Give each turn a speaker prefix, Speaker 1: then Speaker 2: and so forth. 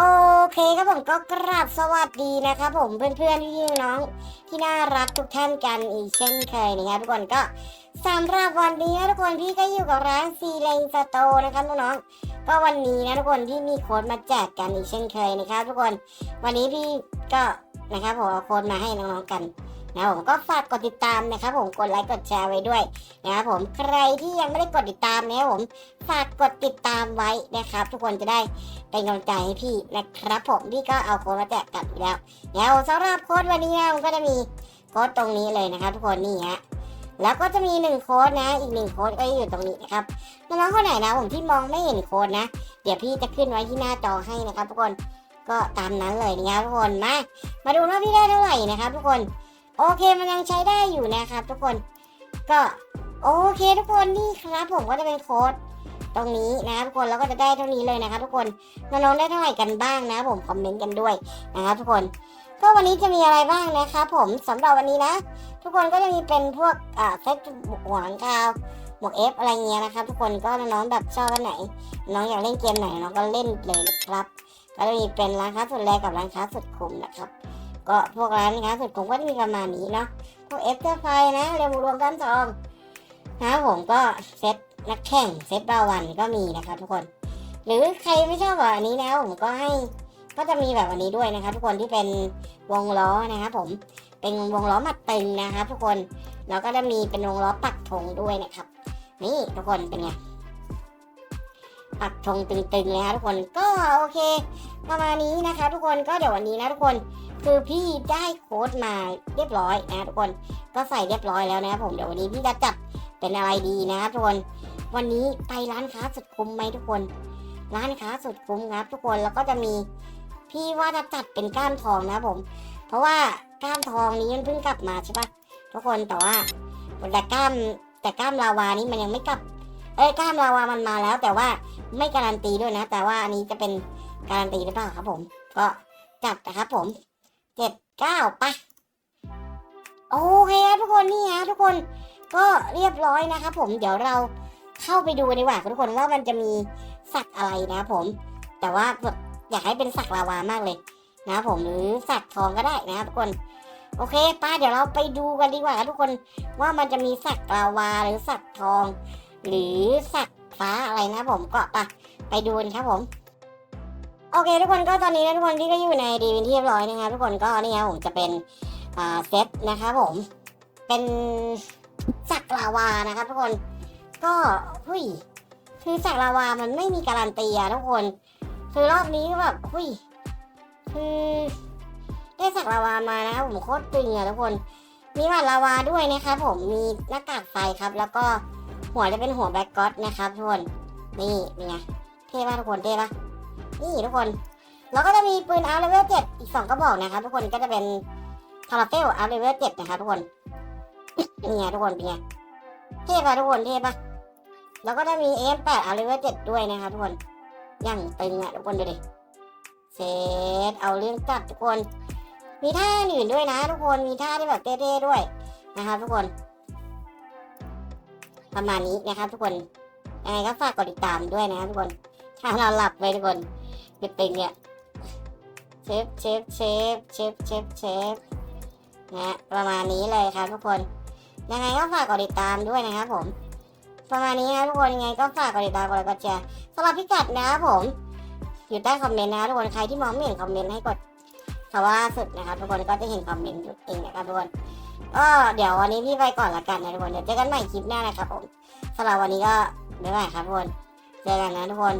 Speaker 1: โอเคครับผมก็กราบสวัสดีนะครับผมเพื่อนๆพี่น้องที่น่ารักทุกท่านกันอีกเช่นเคยนะครับทุกคนก็สำหรับวันนี้ทุกคนพี่ก็อยู่กับร้านซีเลนสโตนะครับน้องๆก็วันนี้นะทุกคนที่มีโค้ดมาแจกกันอีกเช่นเคยนะครับ ทุกคนวันนี้พี่ก็นะครับผมเอาโค้ดมาให้น้องๆกัน นะครับผมก็ฝากกดติดตามนะครับผมกดไลค์กดแชร์ไว้ด้วยนะครับผมใครที่ยังไม่ได้กดติดตามนะครับผมฝากกดติดตามไว้นะครับ ทุกคนจะได้เป็นกำลังใจให้พี่นะครับผมพี่ก็เอาโค้ดมาแจกกันแล้วแล้วสำหรับโค้ดวันนี้นะผมก็จะมีโค้ดตรงนี้เลยนะครับ ทุกคนนี่ฮะแล้วก็จะมีหนึ่งโค้ดนะ อีกหนึ่งโค้ดก็อยู่ตรงนี้นะครับน้องๆคนไหนนะผมที่มองไม่เห็นโค้ดนะ เดี๋ยวพี่จะขึ้นไว้ที่หน้าจอให้นะครับ ทุกคนก็ตามนั้นเลยนะครับทุกคนมามาดูว่าพี่ได้เท่าไหร่นะครับ ทุกคน โอเคมันยังใช้ได้อยู่นะครับ ทุกคนก็โอเคทุกคนนี่ครับ ผมก็จะเป็นโค้ดตรงนี้นะครับทุกคนแล้วก็จะได้เท่านี้เลยนะครับ ทุกคนน้องๆได้เท่าไหร่กันบ้างนะผมคอมเมนต์กันด้วยนะครับทุกคนก็วันนี้จะมีอะไรบ้างนะครับผมสำหรับวันนี้นะ ทุกคนก็จะมีเป็นพวกอ่าเซตหัวหลังคาวหมวกเอฟอะไรเงี้ยนะครับ ทุกคนก็น้องๆแบบชอบอันไหน น้องอยากเล่นเกมไหนน้องก็เล่นเลยนะครับ ก็จะมีเป็นร้านค้าสุดแรงกับร้านค้าสุดคุ้มนะครับ ก็พวกร้านค้าสุดคุ้มก็จะมีประมาณนี้เนาะพวกเอฟเจอร์ไฟนะเรียมรวมกันสองนะครับผมก็เซตนักแข่งเซตบาวันก็มีนะครับทุกคน หรือใครไม่ชอบแบบอันนี้นะผมก็ให้ก็จะมีแบบอันนี้ด้วยนะครับทุกคนที่เป็นวงล้อนะครับผมเป็นวงล้อมัดตึงนะครับทุกคนแล้วก็จะมีเป็นวงล้อปักธงด้วยนะครับ นี่ทุกคนเป็นไงปักธงตึงๆเลยครับทุกคนก็โอเค ประมาณนี้นะคะ ทุกคนก็เดี๋ยววันนี้นะทุกคน คือพี่ได้โค้ดมาเรียบร้อยนะทุกคนก็ใส่เรียบร้อยแล้วนะครับผมเดี๋ยววันนี้พี่จะจัดเป็นอะไรดีนะครับทุกคนวันนี้ไปร้านค้าสุดคุ้มไหมทุกคน ร้านค้าสุดคุ้มครับ ทุกคนแล้วก็จะมีพี่ว่าจะจัดเป็นก้านทองนะผม เพราะว่าก้านทองนี้มันเพิ่งกลับมาใช่ปะทุกคนแต่ว่าแต่ก้ามแต่ก้ามลาวานี้มันยังไม่กลับ เอ้ยก้ามลาวามันมาแล้ว แต่ว่าไม่การันตีด้วยนะ แต่ว่าอันนี้จะเป็นการันตีหรือเปล่าครับผม ก็จัดนะครับผม เจ็ดเก้าไปโอเคทุกคนนี่ฮะทุกคนก็เรียบร้อยนะครับผมเดี๋ยวเราเข้าไปดูดีกว่าทุกคนว่ามันจะมีสักอะไรนะผม แต่ว่าอยากให้เป็นสักลาวามากเลยนะผมหรือสักทองก็ได้นะครับทุกคนโอเคป้าเดี๋ยวเราไปดูกันดีกว่าทุกคนว่ามันจะมีสักลาวาหรือสักทอง หรือสักฟ้าอะไรนะผมก็ไปไปดูกันครับผม โอเคทุกคนก็ตอนนี้นะทุกคนที่ก็อยู่ในดีวินที่เรียบร้อยนะครับทุกคนก็นี่ครับผมจะเป็นเซตนะครับผมเป็นสักลาวานะครับ ทุกคนก็เฮ้ยคือสักลาวามันไม่มีการันตีอะทุกคน คือรอบนี้แบบหุยคือได้สักลาวามานะครับผมโคตรตึงอะทุกคนมีหมัดลาวาด้วยนะครับผมมีหน้ากากไฟครับ แล้วก็หัวจะเป็นหัวแบ็กก็อตนะครับทุกคนนี่เป็นไงเท่ปะทุกคนเท่ปะ นี่ทุกคน แล้วก็จะมีปืนอาร์เลเวลเจ็ดอีกสองกระบอกนะครับทุกคนก็จะเป็นคาราเฟลอาร์เลเวลเจ็ดนะครับทุกคนนี่ไงทุกคนเป็นไงเท่ปะทุกคนเท่ปะแล้วก็จะมี M8 เอาเลเวล7ด้วยนะครับทุกคนย่างตึงอะทุกคนดูดิเซตเอาเรื่องจัดทุกคน มีท่าอื่นด้วยนะ ทุกคนมีท่าที่แบบเท่ๆด้วยนะครับทุกคนประมาณนี้นะครับทุกคนยังไงก็ฝากกดติดตามด้วยนะครับทุกคนถ้าเราหลับไปทุกคน ตึงๆเนี่ยเชฟเชฟเชฟเชฟเชฟเชฟนะประมาณนี้เลยครับทุกคนยังไงก็ฝากกดติดตามด้วยนะครับผม ประมาณนี้นะทุกคนยังไงก็ฝากกดติดตามกดไลค์กดแชร์สำหรับพิกัดนะครับผม อยู่ใต้คอมเมนต์นะทุกคนใครที่มองไม่เห็นคอมเมนต์ให้กดคำว่าล่าสุดนะครับทุกคนก็จะเห็นคอมเมนต์เองนะครับทุกคนก็เดี๋ยววันนี้พี่ไปก่อนละกันนะทุกคนเดี๋ยวเจอกันใหม่คลิปหน้านะครับผมสำหรับวันนี้ก็บ๊ายบายครับทุกคนเจอกันนะทุกคน